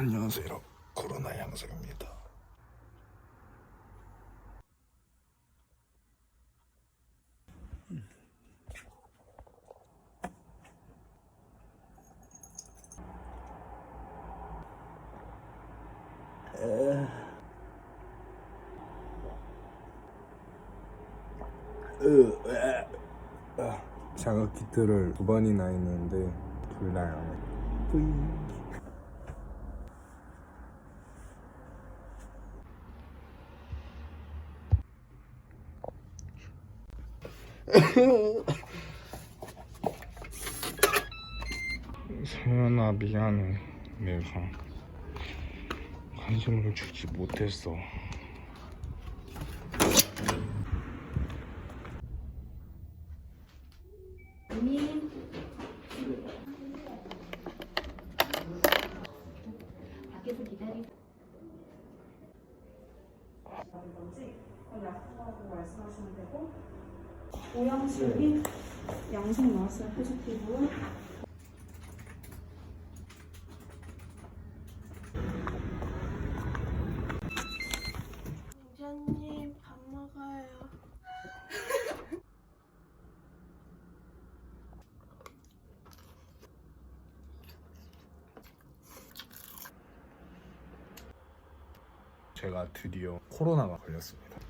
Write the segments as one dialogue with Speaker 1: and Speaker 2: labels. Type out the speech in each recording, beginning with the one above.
Speaker 1: 안녕하세요. 코로나 양성입니다. 자가 키트를 두 번이나 했는데 둘다안 해. 서연아 미안해 내가 관심을 주지 못했어.
Speaker 2: 건지 약하다고 말씀하시면 되고 오양식이 양성 나왔어요 포지티브
Speaker 3: 공자님 밥 먹어요.
Speaker 1: 제가 드디어 코로나가 걸렸습니다.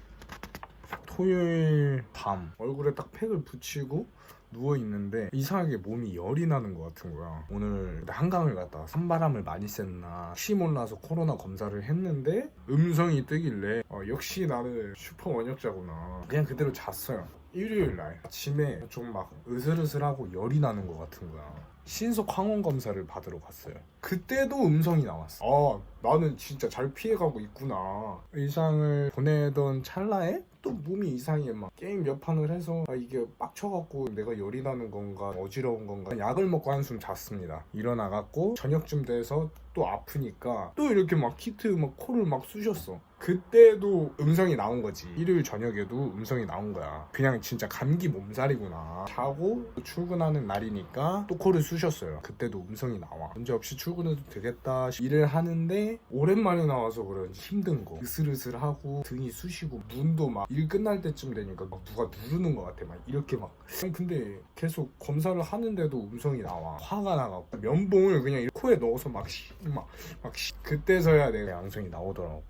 Speaker 1: 토요일 밤 얼굴에 딱 팩을 붙이고 누워 있는데 이상하게 몸이 열이 나는 것 같은 거야. 오늘 한강을 갔다 산바람을 많이 쐈나 혹시 몰라서 코로나 검사를 했는데 음성이 뜨길래 어, 역시 나는 슈퍼 원역자구나. 그냥 그대로 잤어요. 일요일 날 아침에 좀 막 으슬으슬하고 열이 나는 것 같은 거야. 신속 항원 검사를 받으러 갔어요. 그때도 음성이 나왔어. 아, 나는 진짜 잘 피해가고 있구나. 의상을 보내던 찰나에 또 몸이 이상해. 막 게임 몇 판을 해서 아, 이게 빡쳐갖고 내가 열이 나는 건가 어지러운 건가 약을 먹고 한숨 잤습니다. 일어나갖고 저녁쯤 돼서 또 아프니까 또 이렇게 막 키트 막 코를 막 쑤셨어. 그때도 음성이 나온 거지. 일요일 저녁에도 음성이 나온 거야. 그냥 진짜 감기 몸살이구나. 자고 또 출근하는 날이니까 또 코를 쑤 셨어요. 그때도 음성이 나와. 문제 없이 출근해도 되겠다. 싶- 일을 하는데 오랜만에 나와서 그런지 힘든 거. 으슬으슬하고 등이 쑤시고 눈도 막 일 끝날 때쯤 되니까 막 누가 누르는 것 같아. 막 이렇게 막. 근데 계속 검사를 하는데도 음성이 나와. 화가 나갖고 면봉을 그냥 코에 넣어서 막 씨, 막, 막 씨. 그때서야 내가 양성이 나오더라고.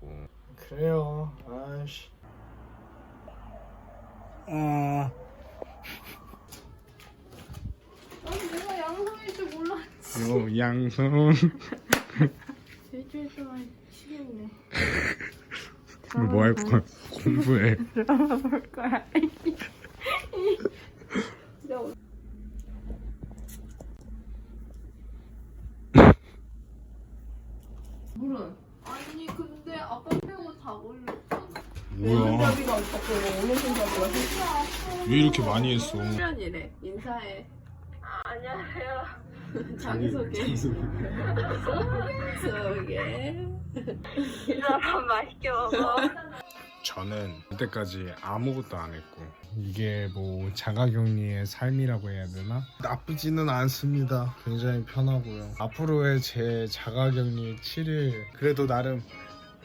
Speaker 1: 그래요. 아씨. 아.
Speaker 3: 아니 내가 양성일 줄
Speaker 1: 요 양성.
Speaker 3: 일주일 동안 쉬겠네.
Speaker 1: 뭐 할 거야? 공부해.
Speaker 3: 드라마 볼 거야. 물은 아니 근데 아빠 빼고 다 걸렸잖아.
Speaker 1: 뭐야?
Speaker 3: 손잡이가 없고 오늘 손잡이가 진짜
Speaker 1: 왜 이렇게 많이 했어?
Speaker 3: 출연이래. 인사해. 아, 안녕하세요. 자기소개. 자기소개.
Speaker 4: 밥 맛있게 먹어.
Speaker 1: 저는 그때까지 아무것도 안 했고 이게 뭐 자가격리의 삶이라고 해야 되나? 나쁘지는 않습니다. 굉장히 편하고요. 앞으로의 제 자가격리 7일 그래도 나름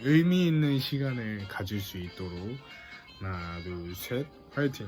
Speaker 1: 의미 있는 시간을 가질 수 있도록 하나 둘 셋 화이팅!